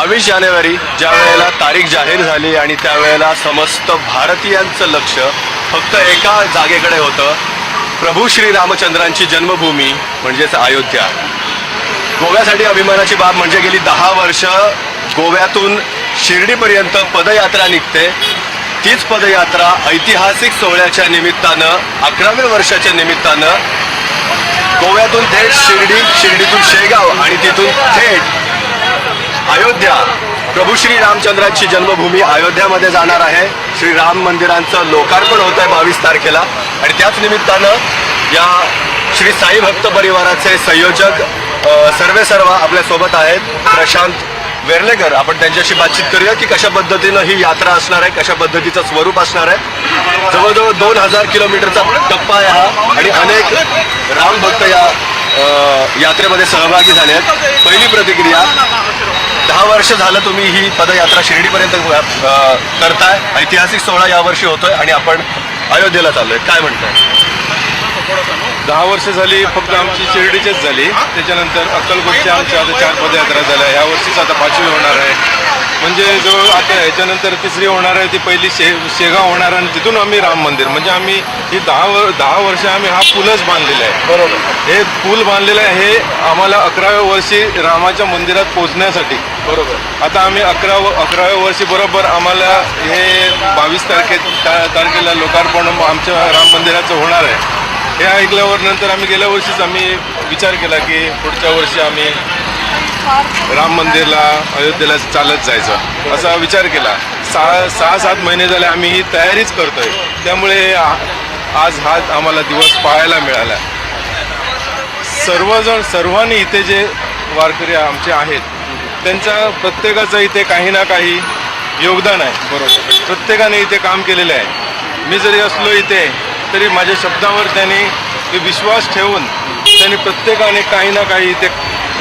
बावीस जानेवारी ज्या वेळेला तारीख जाहीर झाली आणि त्यावेळेला समस्त भारतीयांचं लक्ष फक्त एका जागेकडे होतं प्रभू श्री रामचंद्रांची जन्मभूमी म्हणजेच अयोध्या. गोव्यासाठी अभिमानाची बाब म्हणजे गेली दहा वर्ष गोव्यातून शिर्डीपर्यंत पदयात्रा निघते. तीच पदयात्रा ऐतिहासिक सोहळ्याच्या निमित्तानं अकराव्या वर्षाच्या निमित्तानं गोव्यातून थेट शिर्डी शिर्डीतून शेगाव आणि तिथून थेट अयोध्या. प्रभू श्री रामचंद्रांची जन्मभूमी अयोध्यामध्ये जाणार आहे. श्री राम मंदिरांचं लोकार्पण होत आहे बावीस तारखेला. आणि त्याच निमित्तानं या श्री साई भक्त परिवाराचे संयोजक सर्वे सर्व आपल्यासोबत आहेत. प्रशांत वेर्लेकर आपण त्यांच्याशी बातचीत करूया की कशा पद्धतीनं ही यात्रा असणार आहे कशा पद्धतीचं स्वरूप असणार आहे. जवळजवळ दोन हजार किलोमीटरचा टप्पा आहे हा आणि अनेक राम भक्त या यात्रेमध्ये सहभागी झाले आहेत. पहिली प्रतिक्रिया वर्ष झालं तुम्ही ही पदयात्रा शिर्डीपर्यंत करताय. ऐतिहासिक सोहळा यावर्षी होतोय आणि आपण अयोध्येला चाललोय. काय म्हणताय? दहा वर्ष झाली फक्त आमची शिर्डीचीच झाली. त्याच्यानंतर अक्कलकोटची आमची आता चार पदयात्रा झाल्या. ह्या वर्षीच आता पाचवी होणार आहे. म्हणजे जवळ आता ह्याच्यानंतर तिसरी होणार आहे ती पहिली शे शेगाव होणार आणि तिथून आम्ही राम मंदिर. म्हणजे आम्ही ही दहा वर दहा वर्ष आम्ही हा पूलच बांधलेला आहे. बरोबर. हे पूल बांधलेलं आहे हे आम्हाला अकराव्या वर्षी रामाच्या मंदिरात पोहोचण्यासाठी. बरोबर. आता आम्ही अकरा अकराव्या वर्षी बरोबर आम्हाला हे बावीस तारखे तारखेला लोकार्पण आमच्या राम मंदिराचं होणार आहे. हे ऐकल्यावर नंतर आम्ही गेल्या वर्षीच आम्ही विचार केला की पुढच्या वर्षी आम्ही राम मंदिरला अयोध्येला चालत जायचं. असा विचार केला. सहा सहा सात महिने झाले आम्ही ही तयारीच करतोय. त्यामुळे आ- आज हा आम्हाला दिवस पाहायला मिळाला. सर्वजण सर्वांनी इथे जे वारकरी आमचे आहेत त्यांचा प्रत्येकाचं इथे काही ना काही योगदान आहे. बरोबर. प्रत्येकाने इथे काम केलेलं आहे. मी जरी असलो इथे तरी माझ्या शब्दावर त्यांनी ते विश्वास ठेवून त्यांनी प्रत्येकाने काही ना काही इथे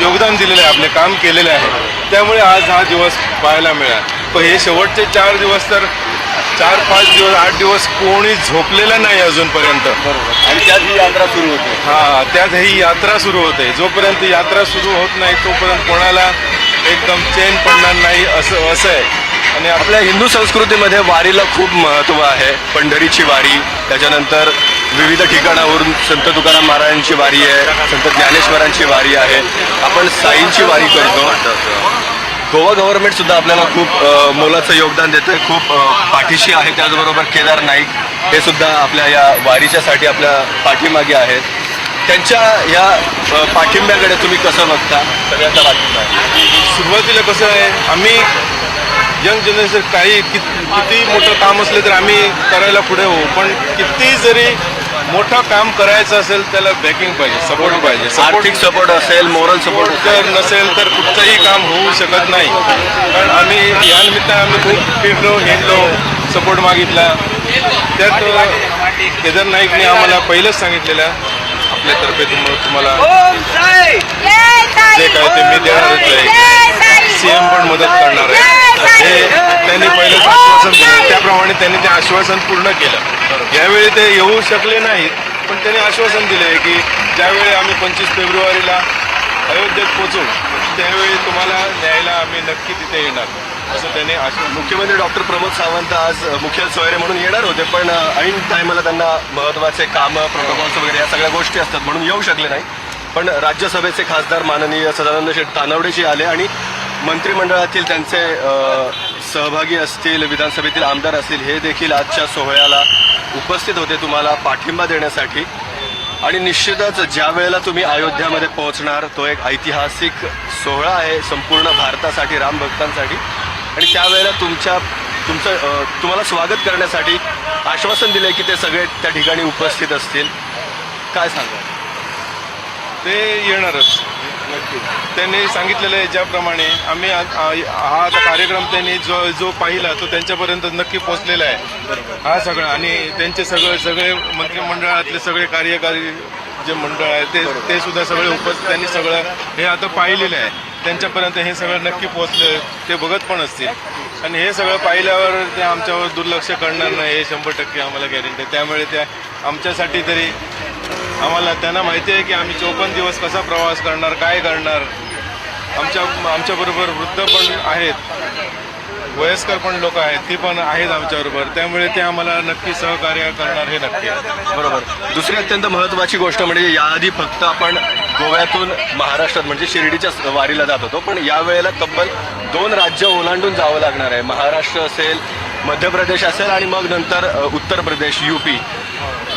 योगदान दिलेलं आहे आपले काम केलेलं आहे. त्यामुळे आज हा दिवस पाहायला मिळाला. पण हे शेवटचे चार दिवस तर चार पाच दिवस आठ दिवस कोणी झोपलेलं नाही अजूनपर्यंत. आणि त्यात ही यात्रा सुरू होते. हा त्यात ही यात्रा सुरू होते. जोपर्यंत यात्रा सुरू होत नाही तोपर्यंत कोणाला एकदम चेन पडणार नाही असं असं आहे. आणि आपल्या आपल्या हिंदू संस्कृतीमध्ये वारीला खूप महत्त्व आहे. पंढरीची वारी त्याच्यानंतर विविध ठिकाणावरून संत तुकाराम महाराजांची वारी आहे संत ज्ञानेश्वरांची वारी आहे. आपण साईंची वारी करतो. गोवा गव्हर्नमेंट सुद्धा आपल्याला खूप मोलाचं योगदान देते खूप पाठीशी आहे. त्याचबरोबर केदार नाईक हे सुद्धा आपल्या या वारीच्यासाठी आपल्या पाठीमागे आहेत. त्यांच्या या पाठिंब्याकडे तुम्ही कसं बघता? सगळ्याचा पाठिंबा आहे. सुरुवातीला कसं आहे आम्ही यंग जनरेशन काही कित किती मोठं काम असलं तर आम्ही करायला पुढे होऊ. पण किती जरी मोठं काम करायचं असेल त्याला बॅकिंग पाहिजे सपोर्ट पाहिजे. आर्थिक सपोर्ट असेल मोरल सपोर्ट जर नसेल तर कुठचंही काम होऊ शकत नाही. कारण आम्ही या निमित्तानं आम्ही खूप फिरलो हिंडलो सपोर्ट मागितला. त्यात केदार नाईकने आम्हाला पहिलंच सांगितलेलं आपल्यातर्फे तुम- तुम्हाला जे काय ते मी देणारच आहे सीएम पण मदत करणार आहे हे त्यांनी पहिलंच आश्वासन दिलं त्याप्रमाणे त्यांनी ते आश्वासन पूर्ण केलं. यावेळी ते येऊ शकले नाहीत पण त्यांनी आश्वासन दिले की ज्यावेळी आम्ही पंचवीस फेब्रुवारीला अयोध्येत पोचू त्यावेळी तुम्हाला न्यायला आम्ही नक्की तिथे येणार. असं त्यांनी आश्वासन मुख्यमंत्री डॉक्टर प्रमोद सावंत आज मुख्य सोयरे म्हणून येणार होते पण ऐन टायमाला त्यांना महत्त्वाचे कामं प्रोटोकॉल्स वगैरे या सगळ्या गोष्टी असतात म्हणून येऊ शकले नाही. पण राज्यसभेचे खासदार माननीय सदानंद शेठ तानवडेशी आले आणि मंत्रिमंडळातील त्यांचे सहभागी असतील विधानसभेतील आमदार असतील हे देखील आजच्या सोहळ्याला उपस्थित होते तुम्हाला पाठिंबा देण्यासाठी. आणि निश्चितच ज्या वेळेला तुम्ही अयोध्यामध्ये पोहोचणार तो एक ऐतिहासिक सोहळा आहे संपूर्ण भारतासाठी राम भक्तांसाठी. आणि त्यावेळेला तुमच्या तुमचं तुम्हाला स्वागत करण्यासाठी आश्वासन दिले की ते सगळे त्या ठिकाणी उपस्थित असतील. काय सांगा ते येणारच. त्यांनी सांगितलेलं आहे ज्याप्रमाणे आम्ही हा आता कार्यक्रम त्यांनी जो जो पाहिला तो त्यांच्यापर्यंत नक्की पोहोचलेला आहे. हा सगळं. आणि त्यांचे सगळे सगळे मंत्रिमंडळातले सगळे कार्यकारी जे मंडळ आहे ते ते सुद्धा सगळे उपस्थित त्यांनी सगळं हे आता पाहिलेलं आहे. त्यांच्यापर्यंत हे सगळं नक्की पोहोचले ते बघत पण असतील. आणि हे सगळं पाहिल्यावर ते आमच्यावर दुर्लक्ष करणार नाही. हे शंभर टक्के आम्हाला गॅरंटी आहे. त्यामुळे त्या आमच्यासाठी तरी आम्हाला त्यांना माहिती आहे की आम्ही चोपन्न दिवस कसा प्रवास करणार काय करणार? आमच्या आमच्याबरोबर वृद्ध पण आहेत. वयस्कर पण लोक आहेत ती पण आहेत आमच्याबरोबर. त्यामुळे ते आम्हाला नक्की सहकार्य करणार हे नक्की आहे. बरोबर. दुसरी अत्यंत महत्वाची गोष्ट म्हणजे याआधी फक्त आपण गोव्यातून महाराष्ट्रात म्हणजे शिर्डीच्या वारीला जात होतो पण यावेळेला तब्बल दोन राज्य ओलांडून जावं लागणार आहे. महाराष्ट्र असेल मध्य प्रदेश असेल आणि मग नंतर उत्तर प्रदेश युपी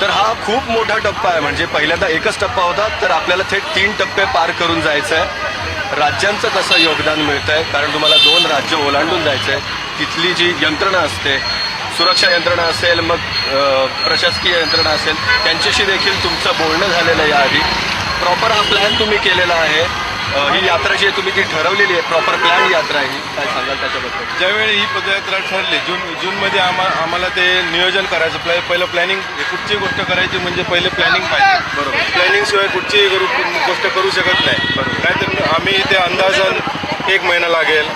तर हा खूप मोठा टप्पा आहे. म्हणजे पहिल्यांदा एकच टप्पा होता तर आपल्याला थेट तीन टप्पे पार करून जायचं आहे राज्यांचं कसं योगदान मिळतं आहे कारण तुम्हाला दोन राज्य ओलांडून जायचं आहे तिथली जी यंत्रणा असते सुरक्षा यंत्रणा असेल मग प्रशासकीय यंत्रणा असेल त्यांच्याशी देखील तुमचं बोलणं झालेलं आहे याआधी. प्रॉपर हा प्लॅन तुम्ही केलेला आहे. ही यात्रा जी आहे तुम्ही ती ठरवलेली आहे प्रॉपर प्लॅन यात्रा आहे ही काय सांगाल त्याच्याबद्दल? ज्यावेळी ही पदयात्रा ठरली जून जूनमध्ये आम्हा आम्हाला ते नियोजन करायचं प्लॅ पहिलं प्लॅनिंग कुठची गोष्ट करायची म्हणजे पहिले प्लॅनिंग पाहिजे. बरोबर. प्लॅनिंग शिवाय कुठचीही करू गोष्ट करू शकत नाही. नाहीतर आम्ही ते अंदाजन एक महिना लागेल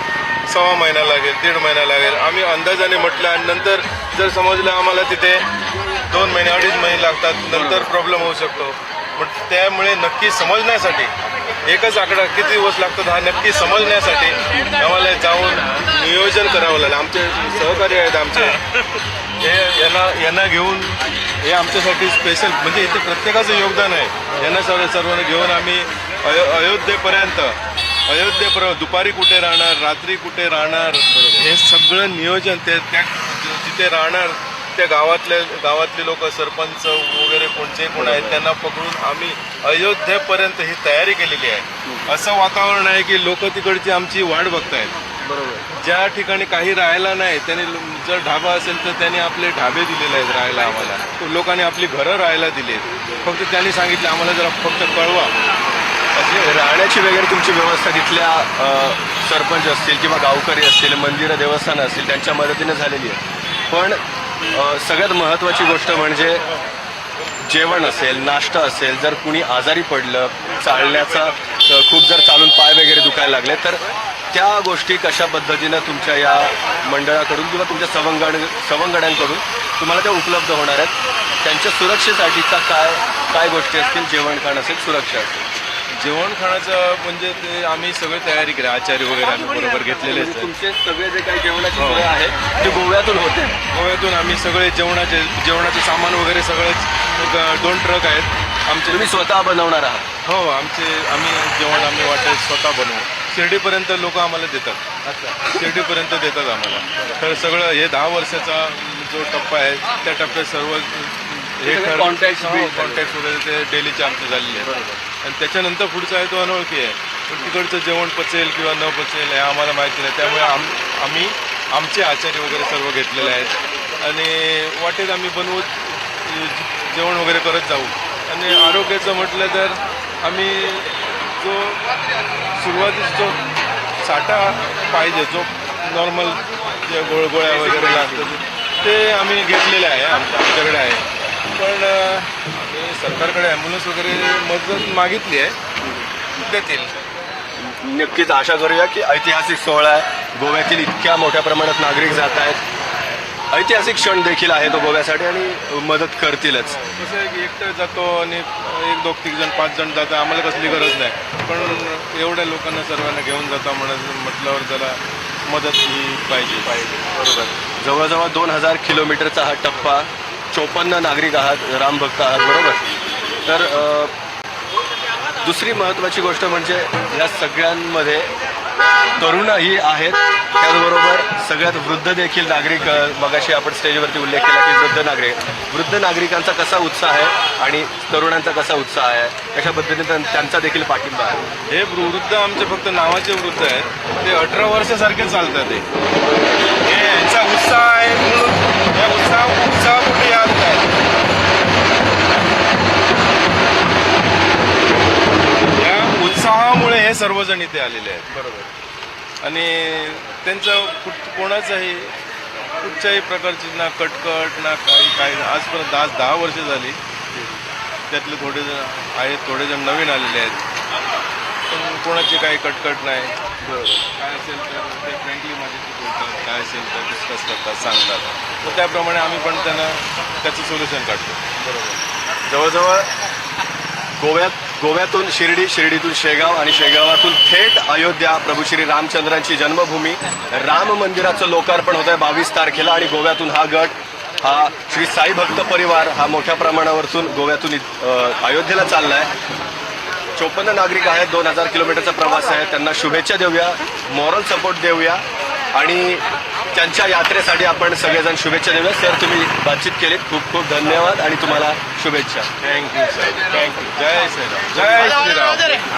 सव्वा महिना लागेल दीड महिना लागेल. आम्ही अंदाजाने म्हटलं आणि नंतर जर समजलं आम्हाला तिथे दोन महिने अडीच महिने लागतात नंतर प्रॉब्लेम होऊ शकतो. पण त्यामुळे नक्की समजण्यासाठी एकच आकडा किती दिवस लागतात हा नक्की समजण्यासाठी आम्हाला जाऊन नियोजन करावं लागलं. आमचे सहकारी आहेत आमचे. हे यांना यांना घेऊन हे आमच्यासाठी स्पेशल म्हणजे इथे प्रत्येकाचं योगदान आहे. यांना सर्व सर्वांना घेऊन आम्ही अयो अयोध्येपर्यंत अयोध्येपर्यंत दुपारी कुठे राहणार रात्री कुठे राहणार हे सगळं नियोजन ते त्या जिथे राहणार त्या गावातले गावातले लोक सरपंच वगैरे कोण जे कोण आहेत त्यांना पकडून आम्ही अयोध्येपर्यंत ही तयारी केलेली आहे. असं वातावरण आहे की लोक तिकडची आमची वाट बघतायत. बरोबर. ज्या ठिकाणी काही राहायला नाही त्यांनी जर ढाबा असेल तर त्यांनी आपले ढाबे दिलेले आहेत राहायला आम्हाला. लोकांनी आपली घरं राहायला दिली आहेत फक्त त्यांनी सांगितलं आम्हाला जरा फक्त कळवा. राहण्याची वगैरे तुमची व्यवस्था तिथल्या सरपंच असतील किंवा गावकरी असतील मंदिरं देवस्थानं असतील त्यांच्या मदतीने झालेली आहे. पण सगळ्यात महत्त्वाची गोष्ट म्हणजे जेवण असेल नाश्ता असेल जर कुणी आजारी पडलं चालण्याचा खूप जर चालून पाय वगैरे दुखायला लागले तर त्या गोष्टी कशा पद्धतीनं तुमच्या या मंडळाकडून किंवा तुमच्या सवंगड सवंगड्यांकडून तुम्हाला त्या उपलब्ध होणार आहेत? त्यांच्या सुरक्षेसाठीचा काय काय गोष्टी असतील? जेवण खाणं असेल सुरक्षा असेल. जेवण खाण्याचं म्हणजे ते आम्ही सगळी तयारी केली आचार्य वगैरे आम्ही बरोबर घेतलेले आहेत. तुमचे सगळे जे काही जेवणाची हो. सोय आहे ते गोव्यातून होते. गोव्यातून आम्ही सगळे जेवणाचे जेवणाचे सामान वगैरे सगळेच दोन ट्रक आहेत. आमचे तुम्ही स्वतः बनवणार आहात. हो आमचे आम्ही जेवण आम्ही वाटेल स्वतः बनवू. शिर्डीपर्यंत लोक आम्हाला देतात. अच्छा. शिर्डीपर्यंत देतात आम्हाला. तर सगळं हे दहा वर्षाचा जो टप्पा आहे त्या टप्प्यात सर्व हे झाले. कॉन्टॅक्ट वगैरे ते डेलीचे आमचे झालेले आहेत. आणि त्याच्यानंतर पुढचा आहे तो अनोळखी आहे. पण तिकडचं जेवण पचेल किंवा न पचेल हे आम्हाला माहिती नाही. त्यामुळे आम आम्ही आमचे आचार्य वगैरे सर्व घेतलेले आहेत. आणि वाटेत आम्ही बनवत जेवण वगैरे करत जाऊ. आणि आरोग्याचं म्हटलं तर आम्ही जो सुरुवातीस जो साठा पाहिजे जो नॉर्मल जे गोळ गोळ्या वगैरे लागतो ते आम्ही घेतलेले आहे. आमच्या आमच्याकडे आहे. पण आम्ही सरकारकडे ॲम्ब्युलन्स वगैरे मदत मागितली आहे. देतील. नक्कीच आशा करूया की ऐतिहासिक सोहळा आहे. गोव्यातील इतक्या मोठ्या प्रमाणात नागरिक जात आहेत. ऐतिहासिक क्षण देखील आहे तो गोव्यासाठी आणि मदत करतीलच. कसं आहे की एकटं जातो आणि एक दोन तीन जण पाच जण जातं आम्हाला कसली गरज नाही. पण एवढ्या लोकांना सर्वांना घेऊन जाता म्हणत म्हटल्यावर त्याला मदत ही पाहिजे. पाहिजे बरोबर जवळजवळ दोन हजार किलोमीटरचा हा टप्पा चोपन्न नागरिक आहात रामभक्त आहात बरोबर? तर दुसरी महत्त्वाची गोष्ट म्हणजे या सगळ्यांमध्ये तरुणही आहेत. त्याचबरोबर सगळ्यात वृद्ध देखील नागरिक मगाशी आपण स्टेजवरती उल्लेख केला की वृद्ध नागरिक. वृद्ध नागरिकांचा कसा उत्साह आहे आणि तरुणांचा कसा उत्साह आहे? अशा पद्धतीने त्यां- त्यांचा देखील पाठिंबा आहे. हे वृद्ध आमचे फक्त नावाचे वृद्ध आहेत. ते अठरा वर्षासारखे चालतात ते हे यांचा उत्साह आहे म्हणून या उत्साह नाही या उत्साहामुळे हे सर्वजण इथे आलेले आहेत. बरोबर. आणि त्यांचं कुठ कोणाचाही कुठच्याही प्रकारची ना कटकट ना काही काही आजपर्यंत आज दहा वर्ष झाली. त्यातले थोडे जण आहेत थोडे जण नवीन आलेले आहेत. पण कोणाची काही कटकट नाही. काय असेल तर ते फ्रँकली माझ्याशी बोलतात काय असेल तर डिस्कस करतात सांगतात. तर त्याप्रमाणे आम्ही पण त्यांना त्याचं सोल्युशन काढतो. जवळजवळ गोव्यात गोव्यातून शिर्डी शिर्डीतून शेगाव आणि शेगावातून थेट अयोध्या प्रभू श्री रामचंद्रांची जन्मभूमी. राम मंदिराचं लोकार्पण होत आहे बावीस तारखेला आणि गोव्यातून हा गट हा श्री साई भक्त परिवार हा मोठ्या प्रमाणावरतून गोव्यातून अयोध्येला चालला अयोध्येला चाललाय. चोपन्न नागरिक आहेत दोन हजार किलोमीटरचा प्रवास आहे. त्यांना शुभेच्छा देऊया मॉरल सपोर्ट देऊया आणि त्यांच्या यात्रेसाठी आपण सगळेजण शुभेच्छा देऊया. सर तुम्ही बातचीत केलीत. खूप खूप धन्यवाद आणि तुम्हाला शुभेच्छा. Thank you sir thank you जय श्रीराम. जय श्रीराम. जय श्रीराम